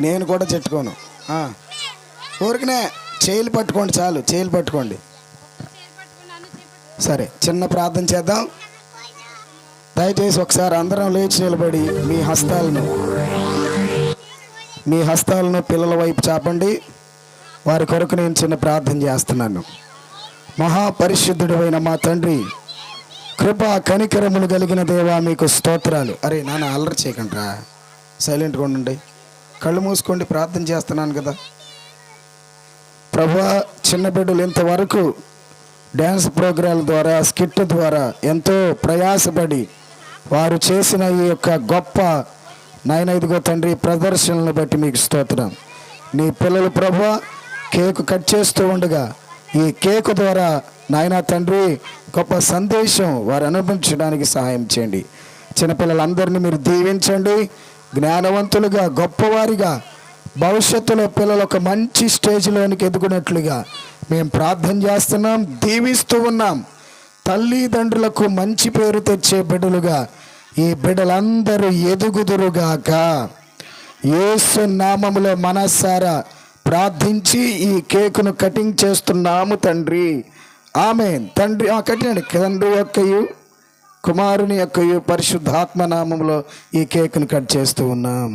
నేను కూడా చెట్టుకోను. ఊరికనే చేయిలు పట్టుకోండి చాలు చేయిలు పట్టుకోండి. సరే చిన్న ప్రార్థన చేద్దాం. దయచేసి ఒకసారి అందరం లేచి నిలబడి మీ హస్తాలను మీ హస్తాలను పిల్లల వైపు చాపండి. వారి కొరకు నేను చిన్న ప్రార్థన చేస్తున్నాను. మహాపరిశుద్ధుడు అయిన మా తండ్రి కృప కనికరములు కలిగిన దేవా మీకు స్తోత్రాలు. అరే నాన్న అల్లరి చేయకండి రా సైలెంట్గా ఉండండి. కళ్ళు మూసుకోండి ప్రార్థన చేస్తున్నాను కదా. ప్రభా చిన్న బిడ్డలు ఇంతవరకు డ్యాన్స్ ప్రోగ్రాం ద్వారా స్కిట్ ద్వారా ఎంతో ప్రయాసపడి వారు చేసిన ఈ యొక్క గొప్ప నైనైదుగో తండ్రి ప్రదర్శనలను బట్టి మీకు స్తోత్రం. నీ పిల్లలు ప్రభా కేకు కట్ చేస్తూ ఉండగా ఈ కేకు ద్వారా నాయన తండ్రి గొప్ప సందేశం వారు అనుభవించడానికి సహాయం చేయండి. చిన్నపిల్లలందరినీ మీరు దీవించండి. జ్ఞానవంతులుగా గొప్పవారిగా భవిష్యత్తులో పిల్లలు ఒక మంచి స్టేజ్లోనికి ఎదుగునట్లుగా మేము ప్రార్థన చేస్తున్నాం దీవిస్తూ ఉన్నాం. తల్లిదండ్రులకు మంచి పేరు తెచ్చే బిడ్డలుగా ఈ బిడ్డలందరూ ఎదుగుదురుగాక. యేసు నామములో మనస్సారా ప్రార్థించి ఈ కేకును కటింగ్ చేస్తున్నాము తండ్రి. ఆమె తండ్రి ఆ తండ్రి యొక్కయు కుమారుని యొక్కయు పరిశుద్ధాత్మ నామంలో ఈ కేక్ను కట్ చేస్తూ ఉన్నాం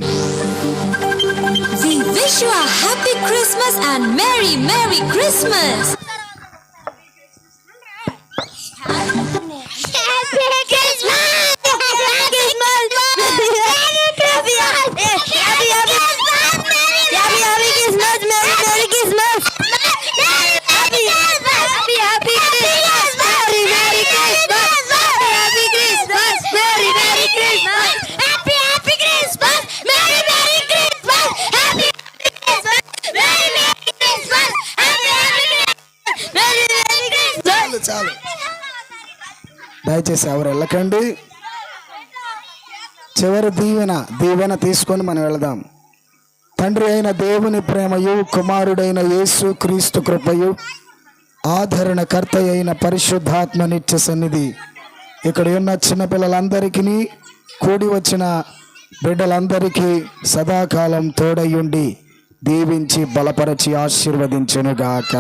We wish you a happy Christmas and Merry, Merry Christmas! వస్తే చాలు. చాలు దయచేసి ఎవరు వెళ్ళకండి. చివరి దీవెన దీవెన తీసుకొని మనం వెళదాం. తండ్రి అయిన దేవుని ప్రేమయు కుమారుడైన యేసు క్రీస్తు కృపయు ఆదరణకర్త అయిన పరిశుద్ధాత్మ నిత్య సన్నిధి. ఇక్కడ ఉన్న చిన్నపిల్లలందరికీ కూడి వచ్చిన బిడ్డలందరికీ సదాకాలం తోడయుండి దీవించి బలపరచి ఆశీర్వదించునుగాక.